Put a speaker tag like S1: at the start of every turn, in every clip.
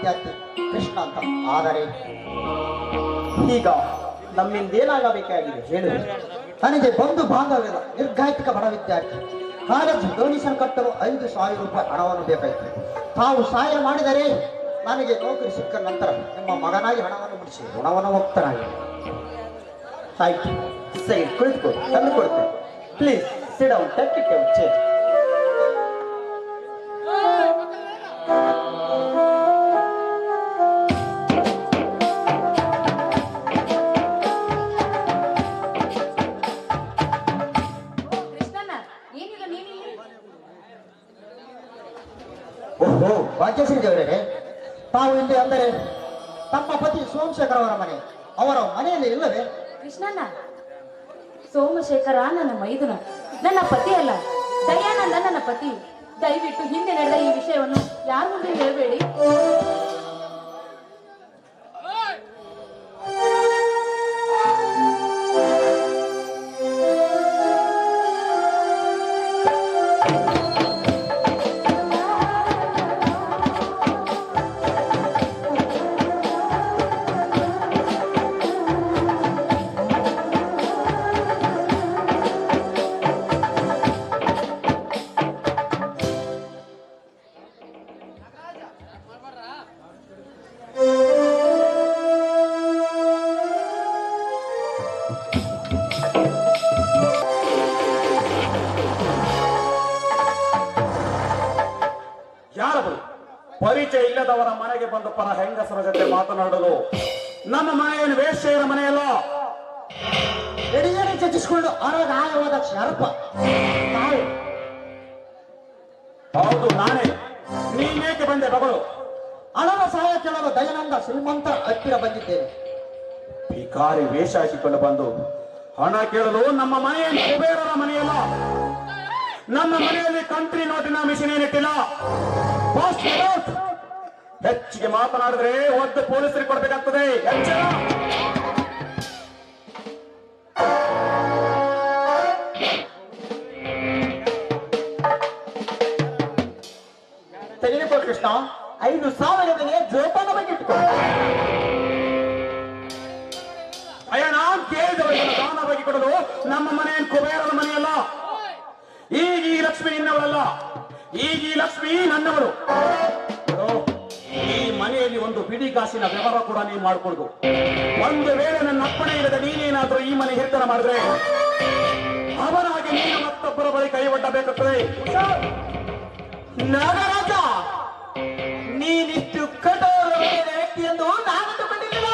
S1: ವಿದ್ಯಾರ್ಥಿ ಕೃಷ್ಣ ಅಂತ ಆದರೆ ಈಗ ನಮ್ಮಿಂದ ಏನಾಗಬೇಕಾಗಿದೆ ಹೇಳು. ನನಗೆ ಬಂಧು ಬಾಂಧವ್ಯದ ನಿರ್ಗಾಯಿತಿಕ ಬಡ ವಿದ್ಯಾರ್ಥಿ. ಕಾಲೇಜ್ ಡೊನೇಷನ್ ಕಟ್ಟಲು ಐದು ಸಾವಿರ ರೂಪಾಯಿ ಹಣವನ್ನು ಬೇಕಾಯಿತು. ತಾವು ಸಹಾಯ ಮಾಡಿದರೆ ನನಗೆ ನೌಕರಿ ಸಿಕ್ಕ ನಂತರ ನಿಮ್ಮ ಮಗನಾಗಿ ಹಣವನ್ನು ಮುಡಿಸಿ ಋಣವನ್ನು ಹೋಗ್ತಾನಾಗಿ ಸರಿ, ಕುಳಿತುಕೊಳ್ಳಿ ತಂದು ಕೊಡ್ತೇನೆ ಪ್ಲೀಸ್ ಸಿಡೌನ್ ಟೆಕ್ ಇಟ್ ತಾವು ಅಂದರೆ ತಮ್ಮ ಪತಿ ಸೋಮಶೇಖರ್ ಅವರ ಮನೆ. ಅವರ ಮನೆಯಲ್ಲಿ ಇಲ್ಲವೇ?
S2: ಕೃಷ್ಣನ ಸೋಮಶೇಖರ ನನ್ನ ಮೈದುನ, ನನ್ನ ಪತಿ ಅಲ್ಲ, ದಯಾನಂದ ನನ್ನ ಪತಿ. ದಯವಿಟ್ಟು ಹಿಂದೆ ನಡೆದ ಈ ವಿಷಯವನ್ನು ಯಾರ ಮುಂದೆ ಹೇಳಬೇಡಿ.
S3: ಪರ ಹೆಂಗಸರ ಜೊತೆ ಮಾತನಾಡಲು ನಮ್ಮ ಮನೆಯನ್ನು ವೇಶ್ಯರ ಮನೆಯಲ್ಲ?
S1: ಎಡೆಯನೆ ಚರ್ಚಿಸಿಕೊಂಡು ಆರೋಗ್ಯ ಆಯವಾದ ಶರಪ. ತಾವು.
S3: ಹೌದು ನಾನೇ. ನೀನೇಕೆ ಬಂದೆ ಬಗಳು?
S1: ಹಣದ ಸಹಾಯ ಕೇಳಲು ದಯಾನಂದ ಶ್ರೀಮಂತ ಹತ್ತಿರ ಬಂದಿದ್ದೇನೆ.
S3: ಭಿಕಾರಿ ವೇಷ ಹಾಕಿಕೊಂಡು ಬಂದು, ಹಣ ಕೇಳಲು ನಮ್ಮ ಮನೆಯ ಕುಬೇರರ ಮನೆಯಲ್ಲ? ನಮ್ಮ ಮನೆಯಲ್ಲಿ ಕಂಟ್ರಿ ನೋಟಿನ ಮಿಷನ್ ಏನಿಟ್ಟಿಲ್ಲ? Out. ಹೆಚ್ಚಿಗೆ ಮಾತನಾಡಿದ್ರೆ ಒದ್ದು ಪೊಲೀಸರಿಗೆ ಕೊಡಬೇಕಾಗ್ತದೆ. ವ್ಯವಹಾರ ಕೂಡ ನೀನು ಮಾಡಿಕೊಡುದು ಒಂದು ವೇಳೆ ನನ್ನ ಅಪ್ಪಣೆ ಇಲ್ಲದೆ ನೀನೇನಾದ್ರೂ ಈ ಮನೆ ಹಿರ್ತನ ಮಾಡಿದ್ರೆ ಅವನಾಗಿ ನೀನು ಮತ್ತೊಬ್ಬರ ಬಳಿ ಕೈ ಒಡ್ಡಬೇಕಾಗ್ತದೆ.
S1: ನಾಗರಾಜ, ನೀನಿಷ್ಟು ಕಠೋರ ವ್ಯಕ್ತಿ ಎಂದು ನಾನು ತಗೊಂಡಿಲ್ಲ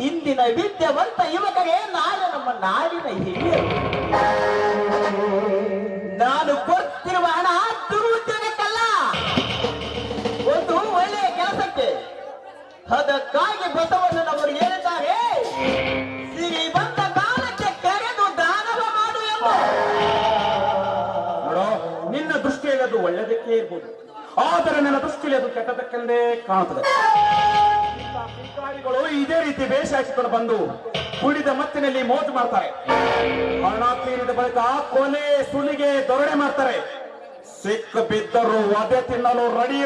S1: ಹಿಂದಿನ ವಿದ್ಯಾವಂತ ಯುವಕರೇ ನಾಳೆ ನಮ್ಮ ನಾಡಿನ ಹಿರಿಯರು. ನಾನು ಅದಕ್ಕಾಗಿ ಬಸವಣ್ಣನವರು ಹೇಳಿದ್ದಾರೆ, ಸಿರಿ ಬಂದ ಕಾಲಕ್ಕೆ ಕರೆದು ದಾನವ ಮಾಡು ಎಂಬ
S3: ನೋಡೋ, ನಿನ್ನ ದೃಷ್ಟಿಯಲ್ಲಿ ಅದು ಒಳ್ಳೆದಕ್ಕೆ ಇರ್ಬೋದು. ಆದರೆ ನನ್ನ ದೃಷ್ಟಿಯಲ್ಲಿ ಅದು ಕೆಟ್ಟದಕ್ಕೆಂದೇ ಕಾಣುತ್ತದೆ. ಅಧಿಕಾರಿಗಳು ಇದೇ ರೀತಿ ವೇಷ ಹಾಕಿಕೊಂಡು ಬಂದು ಕುಡಿದ ಮತ್ತಿನಲ್ಲಿ ಮೋಜು ಮಾಡ್ತಾರೆ. ಹಣ ತೀರಿದ ಬಳಿಕ ಕೊಲೆ, ಸುಲಿಗೆ, ದೊರಡೆ ಮಾಡ್ತಾರೆ. ಸಿಕ್ಕ ಬಿದ್ದರು ವಧೆ ತಿನ್ನಲು ರೆಡಿ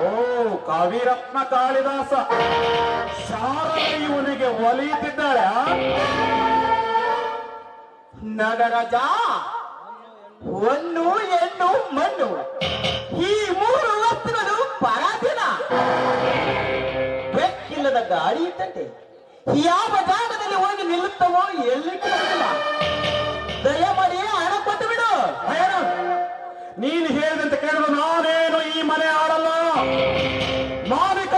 S3: ಓ, ಕವಿರತ್ನ ಕಾಳಿದಾಸ. ಶಾರದ ಇವನಿಗೆ ಒಲಿಯುತ್ತಿದ್ದಾಳೆ?
S1: ನಗರಜ ಒಂದು ಹೆಣ್ಣು, ಮಣ್ಣು. ಈ ಮೂರು ವಸ್ತುಗಳು ಪರಾಧೀನ ಬೆಕ್ಕಿಲ್ಲದ ಗಾಡಿ ಇದ್ದಂತೆ. ಯಾವ ಜಾಗದಲ್ಲಿ ಹೋಗಿ ನಿಲ್ಲುತ್ತವೋ ಎಲ್ಲಿ
S3: ನೀನು ಹೇಳಿದಂತೆ ಕೇಳಿದ ನಾನೇನು ಈ ಮನೆ ಆಡಲ್ಲ? ಮಾಲೀಕ!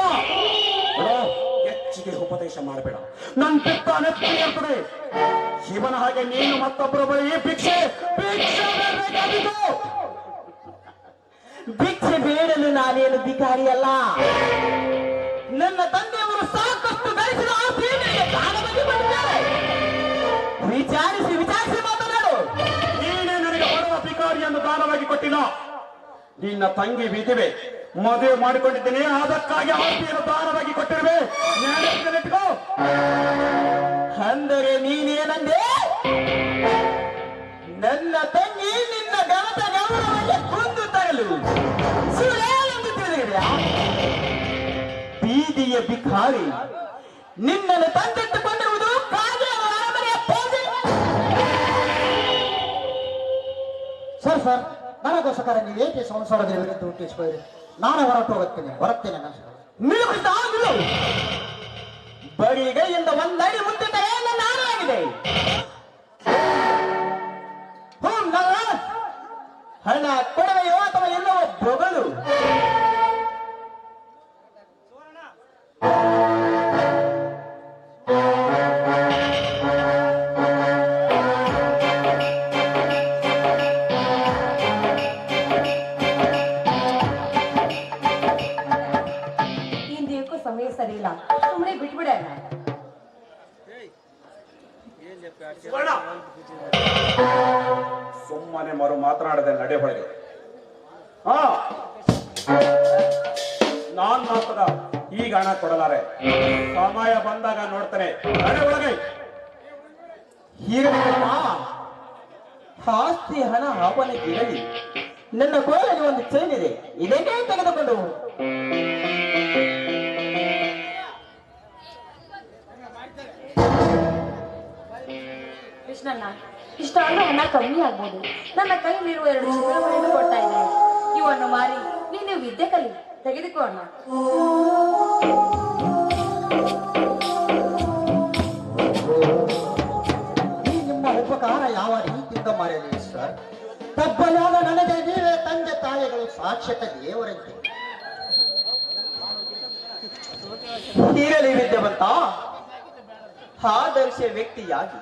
S3: ಹೆಚ್ಚಿಗೆ ಉಪದೇಶ ಮಾಡಬೇಡ. ನನ್ ಪಿತ್ತ ನೆತ್ತಿ ಇರ್ತದೆ ಶಿವನ ಹಾಗೆ ನೀನು ಮತ್ತೊಬ್ಬರ ಬಳಿ ಭಿಕ್ಷೆ ಭಿಕ್ಷೆ
S1: ಬೇಡಲು ನಾನೇನು ಭಿಕಾರಿ ಅಲ್ಲ ನನ್ನ ತಂದೆಯವರು ಸಾಕಷ್ಟು ಗಳಿಸಿದ ಆ ವಿಚಾರಿಸಿ ವಿಚಾರಿಸಿ
S3: ಕೊಟ್ಟಿಲ್ಲ ನಿನ್ನ ತಂಗಿ ವಿಧಿವೆ ಮದುವೆ ಮಾಡಿಕೊಂಡಿದ್ದೀನಿ. ಅದಕ್ಕಾಗಿ ಆಸ್ತಿಯನ್ನು ದಾನವಾಗಿ ಕೊಟ್ಟಿರುವೆ.
S1: ಅಂದರೆ ನೀನೇನಂದೆ? ನನ್ನ ತಂಗಿ ನಿನ್ನ ಗಣತ ಗೌರವಕ್ಕೆ ಕುಂದು ತಿಳಿದಿದೆಯಾ ಬೀದಿಯ ಬಿಖಾರಿ ನಿನ್ನನ್ನು ತಂದಿಟ್ಟುಕೊಂಡಿರುವುದು ಸರ್ ಸರ್. ನನಗೋಸ್ಕರ ನೀವು ಏಕೆ ಸಂಸಾರದ ವಿರುದ್ಧ ಹುಟ್ಟಿಸ್ಕೊಳ್ಳಿ ನಾನು ಹೊರಟು ಹೋಗುತ್ತೇನೆ ಬರುತ್ತೇನೆ ನಾನು. ನಿಲ್ಲುತ್ತಾ ನಿಲ್ಲು ಬರಿಗೈಯಿಂದ ಒಂದಡಿ ಮುಂದೆ ನನ್ನ ನಾಗರಾಜ್ ಹಣ, ಕೊಡವೆಯೋ ಅಥವಾ ಎಲ್ಲವೋ ಬೊಗಳು
S3: ನಾನ್ ಮಾತ್ರ ಈಗ ಹಣ ಕೊಡಲಾರೆ. ಸಮಯ ಬಂದಾಗ ನೋಡ್ತಾರೆ ನಡೆ ಒಳಗೆ.
S1: ಆಸ್ತಿ ಹಣ ಅವನಿಗಿರಲಿ ನನ್ನ ಕೊರಳಲ್ಲಿ ಒಂದು ಚೈನ್ ಇದೆ. ಇದೇ ತೆಗೆದುಕೊಂಡು ಇಷ್ಟ
S2: ಕೃಷ್ಣಣ್ಣ ಇಷ್ಟಾದ್ರೂ ಹಣ ಕಮ್ಮಿ ಆಗ್ಬೋದು. ನನ್ನ ಕೈಯಲ್ಲಿರುವ ಎರಡು ಚಿತ್ರಗಳನ್ನು ಕೊಡ್ತಾ ಇದ್ದೇನೆ. ಇವನ್ನು ಮಾರಿ. ನೀನು ವಿದ್ಯೆ ಕಲಿ, ತೆಗೆದುಕೋ ಅಣ್ಣ.
S1: ಈ ನಿಮ್ಮ ಉಪಕಾರ ಯಾವ ರೀತಿಯಿಂದ ಮರೆಯಲಿ ಸರ್ ತಬ್ಬಲಾದ ನನಗೆ ನೀವೇ ತಂದೆ ತಾಯಿಗಳು ಸಾಕ್ಷಾತ್ ದೇವರಂತೆ. ಇರಲಿ ವಿದ್ಯಾವಂತ, ಆದರ್ಶ ವ್ಯಕ್ತಿಯಾಗಿ,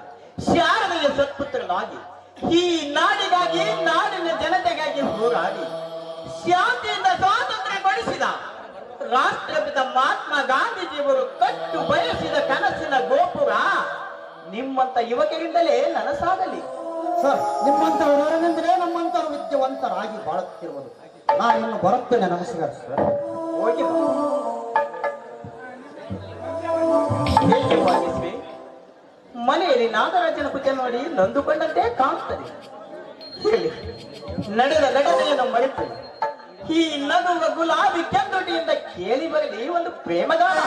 S1: ಶಾರದೆಯ ಸತ್ಪುತ್ರನಾಗಿ, ಈ ನಾಡಿಗಾಗಿ, ನಾಡಿನ ಜನತೆಗಾಗಿ ಹೋರಾಡಿ ಶಾಂತಿಯಿಂದ ಸ್ವಾತಂತ್ರ್ಯಗೊಳಿಸಿದ ರಾಷ್ಟ್ರಪಿತ ಮಹಾತ್ಮ ಗಾಂಧೀಜಿಯವರು ಕಟ್ಟು ಬಯಸಿದ ಕನಸಿನ ಗೋಪುರ ನಿಮ್ಮಂತ ಯುವಕರಿಂದಲೇ ನನಸಾಗಲಿ. ಸರ್ ನಿಮ್ಮಂತವರೆಂದರೆ ನಮ್ಮಂತವರು ವಿದ್ಯಾವಂತರಾಗಿ ಬಾಳುತ್ತಿರುವುದು. ನಾನು ಇನ್ನು ಬರುತ್ತೇನೆ ನಮಸ್ಕಾರ ಸರ್. ಹೋಗಿ. ಮನೆಯಲ್ಲಿ ನಾಗರಾಜನ ಪೂಜೆ ನೋಡಿ ನಂದುಕೊಂಡಂತೆ ಕಾಣುತ್ತದೆ ಹೇಳಿ ನಡೆದ ಘಟನೆಯನ್ನು ಮರೆತು. ಈ ನಗುವ ಗುಲಾಬಿ ಕೆಂದುಟಿಯಿಂದ ಕೇಳಿ ಬರಲಿ ಒಂದು ಪ್ರೇಮಗಾನ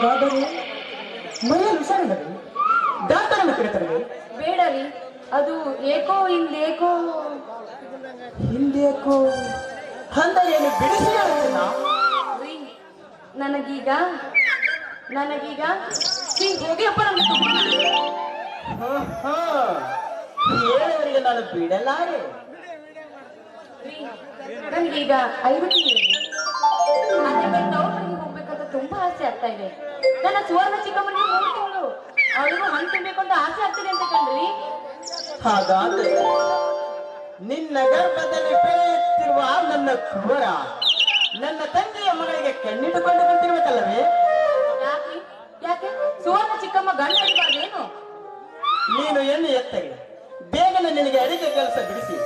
S1: ಹಾಗಾದರೆ ಮನೆಯಲ್ಲಿ ಹುಷಾರಿಲ್ಲದೆ ದಾತರನ್ನು ಕರೀತಾರೆ
S2: ಬೇಡ ರೀ. ಅದು ಏಕೋ ಹಿಂದೇಕೋ.
S1: ಹಿಂದೇಕೋ? ಅಂತ ಏನು ಬಿಡಿಸಿ
S2: ರೀ. ನನಗೀಗ ನನಗೀಗ ಹೋಗಿ ಅಪ್ಪ ನಮ್ಗೆ
S1: ನಾನು ಬಿಡಲಾರೆ.
S2: ರೀ. ನನಗೀಗ ಐದು ಆಗ್ತಾ ಇದೆ. ನನ್ನ ಸುವರ್ಣ ಚಿಕ್ಕಮ್ಮನಿಗೆ ಮೂರು ತಿಂಗಳು ಅವಳಿಗೂ ಹಣ್ಣು ತಿನ್ಬೇಕು ಅಂತ ಆಸೆ ಆಗ್ತಿದೆ ಅಂತ ಕಂಡ್ರಿ
S1: ಹಾಗಾದ್ರೆ ನಿನ್ನ ಗರ್ಭದಲ್ಲಿ ಬೆಳೆಯುತ್ತಿರುವ ನನ್ನ ಕುವರ ನನ್ನ ತಂದೆಯ ಮಗಳಿಗೆ ಕಣ್ಣಿಟ್ಟುಕೊಂಡು ಬಂದಿರಬೇಕಲ್ಲವೇ
S2: ಯಾಕೆ? ಯಾಕೆ? ಸುವರ್ಣ ಚಿಕ್ಕಮ್ಮ ಗಂಡ ಏನು
S1: ನೀನು ಎಣ್ಣೆ ಎತ್ತಗೆ? ಬೇಗನೆ ನಿನಗೆ ಅಡಿಗೆ ಕೆಲಸ ಬಿಡಿಸಿ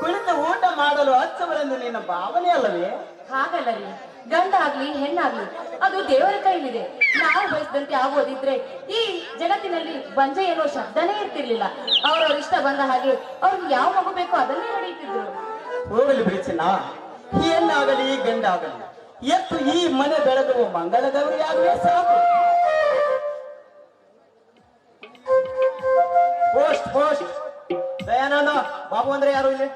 S1: ಕುಳಿತು ಊಟ ಮಾಡಲು ಹಚ್ಚವರೆಂದು ನಿನ್ನ ಭಾವನೆ ಅಲ್ಲವೇ?
S2: ಹಾಗಲ್ಲ ರೀ. ಗಂಡ ಆಗ್ಲಿ ಹೆಣ್ಣಾಗ್ಲಿ, ಅದು ದೇವರ ಕೈಲಿದೆ. ನಾವು ಬಯಸಿದಂತೆ ಆಗೋದಿದ್ರೆ ಈ ಜಗತ್ತಿನಲ್ಲಿ ಬಂಜೆ ಏನೋ ಶಬ್ದನೇ ಇರ್ತಿರ್ಲಿಲ್ಲ. ಅವ್ರವ್ರ ಇಷ್ಟ ಬಂದ ಹಾಗೆ ಅವ್ರಿಗೆ ಯಾವ ಮಗು ಬೇಕೋ ಅದನ್ನೇ ನಡೆಯುತ್ತಿದ್ರು
S1: ಹೋಗಲಿ ಬಿಡಿಸಿನ ಹೆಣ್ಣಾಗಲಿ, ಗಂಡಾಗಲಿ, ಎತ್ತು ಈ ಮನೆ ಬೆಳಗುವ ಮಂಗಳದವರು ಯಾರು ಸಾಕು. Post post. ದಯಾನಂದ, ಬಾಬು ಅಂದ್ರೆ ಯಾರು ಇಲ್ಲಿ?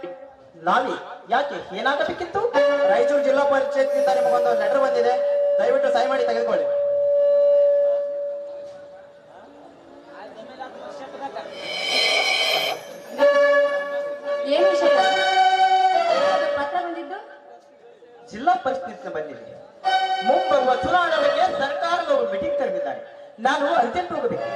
S1: ನಾವಿ. ಯಾಕೆ? ಏನಾಗಬೇಕಿತ್ತು? ರಾಯಚೂರು ಜಿಲ್ಲಾ ಪಂಚಾಯತ್ನಿಂದ ನಿಮಗೊಂದು ಲೆಟರ್ ಬಂದಿದೆ. ದಯವಿಟ್ಟು ಸಹಿ ಮಾಡಿ ತೆಗೆದುಕೊಳ್ಳಿ. ಜಿಲ್ಲಾ ಪರಿಸ್ಥಿತಿ ಬಂದಿದೆ ಮುಂಬರುವ ಚುನಾವಣೆಗೆ ಸರ್ಕಾರದವರು ಮೀಟಿಂಗ್ ಕರೆದಿದ್ದಾರೆ ನಾನು ಅರ್ಜೆಂಟ್ ಹೋಗಬೇಕು.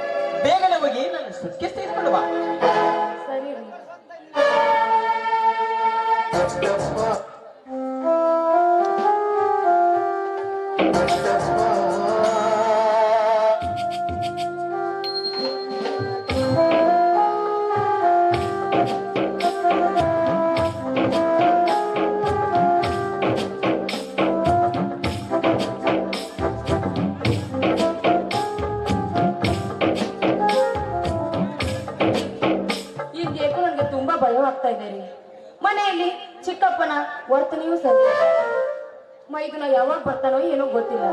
S2: ಯಾವಾಗ ಬರ್ತಾನೋ ಏನೋ ಗೊತ್ತಿಲ್ಲ.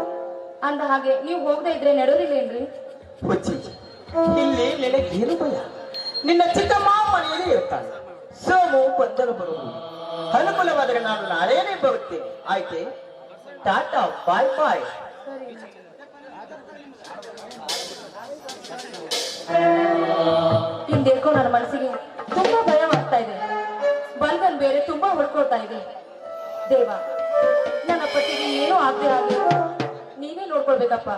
S2: ಅಂದ ಹಾಗೆ ನೀವು ಹೋಗದೆ ಇದ್ರೆ ನಡೆಯೋದಿಲ್ಲೇನ್ರಿ
S1: ಏನ್ರಿ ಇಲ್ಲಿ ನಿನಗೇನು ಭಯ? ನಿನ್ನ ಚಿಕ್ಕಮ್ಮ ಮನೆಯಲ್ಲಿ ಇರ್ತಾಳೆ. ಸೋಮು ಬಂದರು ಬರುವುದು. ಅನುಕೂಲವಾದರೆ ನಾನು ನಾಳೆನೇ ಬರುತ್ತೇನೆ. ಆಯ್ತೆ? ಟಾಟಾ ಬಾಯ್ ಬಾಯ್.
S2: ಹಿಂದೇಕೋ ನನ್ನ ಮನಸ್ಸಿಗೆ. ತುಂಬಾ ಭಯವಾಗ್ತಾ ಇದೆ. ಬಂಧನ್ ಬೇರೆ ತುಂಬಾ ಹೊಡ್ಕೊಳ್ತಾ ಇದೆ. ದೇವ ನನ್ನ ಪತಿಗೆ ಏನೂ ಆಗದೆ ಹಾಗೆ ನೀವೇ ನೋಡ್ಕೊಳ್ಬೇಕಪ್ಪ.